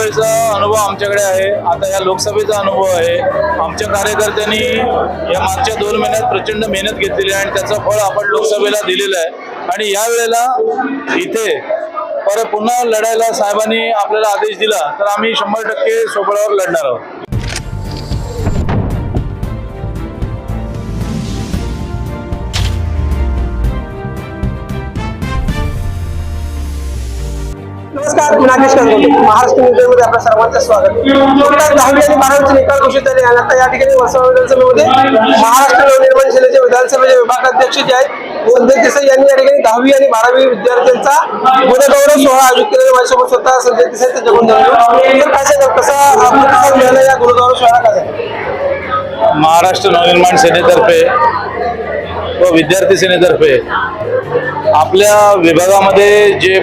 वेळचा अनुभव आमच्याकडे आहे. आता या लोकसभेचा अनुभव आहे. आमच्या कार्यकर्त्यांनी या मागच्या दोन महिन्यात प्रचंड मेहनत घेतलेली आहे आणि त्याचं फळ आपण लोकसभेला दिलेलं आहे. आणि या वेळेला इथे परत पुन्हा लढायला साहेबांनी आपल्याला आदेश दिला तर आम्ही शंभर टक्के सोबळावर लढणार आहोत. नमस्कार मी नागेश कांदोले महाराष्ट्रमध्ये आपल्या सर्वांचं स्वागत. नुकताच दहावी आणि बारावीचे निकाल घोषित झाले. आणि आता या ठिकाणी वर्षा विधानसभेमध्ये महाराष्ट्र नवनिर्माण सेनेचे विधानसभेचे विभागाध्यक्ष जे आहेत वंदे देसाई यांनी या ठिकाणी दहावी आणि बारावी विद्यार्थ्यांचा गुणगौरव सोहळा आयोजित केलेला माझ्यासोबत स्वतः संजय देसाई ते जगून झाले तर काय सांगाल कसा प्रतिसाद मिळाला या गुणगौरव सोहळा काय महाराष्ट्र नवनिर्माण सेनेतर्फे व विद्यार्थी सेनेतर्फे आपल्या विभागामध्ये जे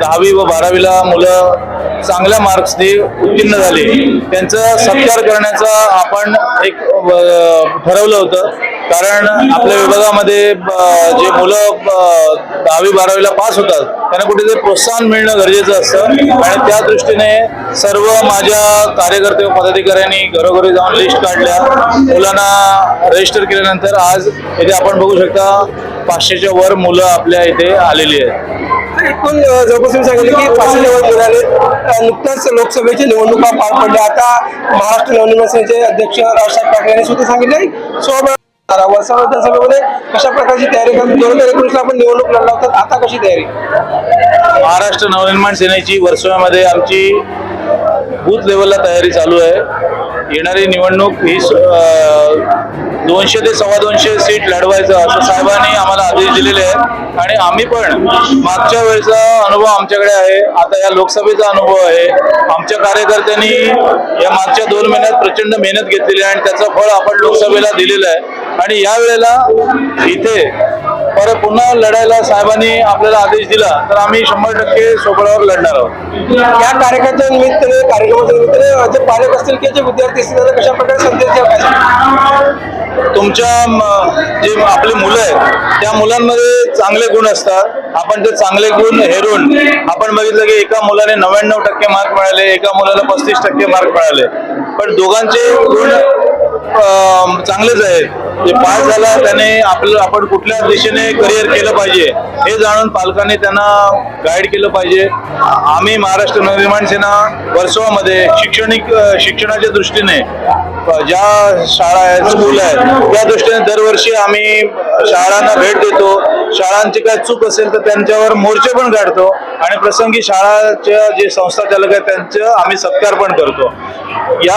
दहावी व बारावीला मुलं चांगल्या मार्क्सने उत्तीर्ण झाली त्यांचा सत्कार करण्याचा आपण एक ठरवलं होतं. कारण आपल्या विभागामध्ये जे मुलं दहावी बारावीला पास होतात त्यांना कुठेतरी प्रोत्साहन मिळणं गरजेचं असतं. आणि त्या दृष्टीने सर्व माझ्या कार्यकर्ते व पदाधिकाऱ्यांनी घरोघरी जाऊन लिस्ट काढल्या. मुलांना रजिस्टर केल्यानंतर आज इथे आपण बघू शकता पाचशेच्या वर मुलं आपल्या इथे आलेली आहेत. एकूण जवळपास तुम्ही सांगितलं की पाचशे निवड मिळाले अ, नुकत्याच लोकसभेची निवडणुका पार पडल्या आता महाराष्ट्र नवनिर्माण सेनेचे अध्यक्ष राजसाहेब ठाकरे यांनी सुद्धा सांगितले सोबत वर्षा विधानसभेमध्ये कशा प्रकारची तयारी करतो दोन हजार एकोणीसला आपण निवडणूक लढला होता आता कशी तयारी? महाराष्ट्र नवनिर्माण सेनेची वर्सोव्यामध्ये आमची बूथ लेवलला तयारी चालू आहे. येणारी निवडणूक ही स- दोनशे ते सव्वा दोनशे सीट लढवायचं असं साहेबांनी आम्हाला आदेश दिलेले आहेत. आणि आम्ही पण मागच्या वेळेचा अनुभव आमच्याकडे आहे. आता या लोकसभेचा अनुभव आहे. आमच्या कार्यकर्त्यांनी या मागच्या दोन महिन्यात प्रचंड मेहनत घेतलेली आहे आणि त्याचं फळ आपण लोकसभेला दिलेलं आहे. आणि या वेळेला इथे परत पुन्हा लढायला साहेबांनी आपल्याला आदेश दिला तर आम्ही शंभर टक्के सोबळावर लढणार आहोत. या कार्यक्रमाच्या निमित्ताने कार्यक्रमाच्या निमित्ताने जे पालक असतील किंवा जे विद्यार्थी असतील त्यांना कशा प्रकारे संदेश द्यावा? तुमच्या जे आपली मुलं आहेत त्या मुलांमध्ये चांगले गुण असतात. आपण ते चांगले गुण हेरून आपण बघितलं की एका मुलाने नव्याण्णव टक्के मार्क मिळाले एका मुलाला पस्तीस टक्के मार्क मिळाले. पण दोघांचे गुण चांगलेच आहेत. ते पास झाला त्याने आपलं आपण कुठल्या दिशेने करिअर केलं पाहिजे हे जाणून पालकांनी त्यांना गाईड केलं पाहिजे. आम्ही महाराष्ट्र नवनिर्माण सेना वर्सोवामध्ये शैक्षणिक शिक्षणाच्या दृष्टीने ज्या शाळा आहेत स्कूल आहेत त्या दृष्टीने दरवर्षी आम्ही शाळांना भेट देतो. शाळांची काय चूक असेल तर त्यांच्यावर मोर्चे पण काढतो आणि प्रसंगी शाळाच्या जे संस्था चालक आहेत त्यांचं आम्ही सत्कार पण करतो. या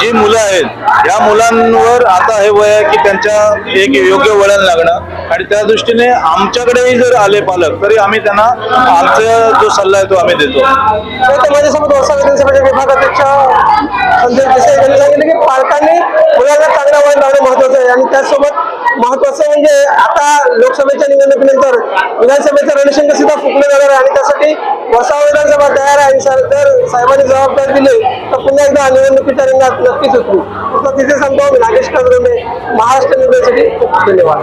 जी मुलं आहेत या मुलांवर आता हे वय आहे की त्यांच्या एक योग्य वळण लागणं आणि त्या दृष्टीने आमच्याकडेही जर आले पालक तरी आम्ही त्यांना आमचा जो सल्ला आहे तो आम्ही देतो. तर माझ्यासोबत वर्षा विभागाध्यक्ष संजय देसाई यांनी सांगितलं की पालकांनी मुलांना चांगला वळण लावणं महत्वाचं आहे आणि त्याचसोबत महत्वाचं म्हणजे आता लोकसभेच्या निवडणुकीनंतर विधानसभेचं रणशिंग सुद्धा फुकलं जाणार आहे. आणि त्यासाठी वर्षा विधानसभा तयार आहे सर- जर साहेबांनी जबाबदारी दिली तर पुन्हा एकदा निवडणुकीच्या रंगात नक्कीच उतरू. तिथे सांगतो नागेश कांद्रे महाराष्ट्र निवडणुकीसाठी खूप धन्यवाद.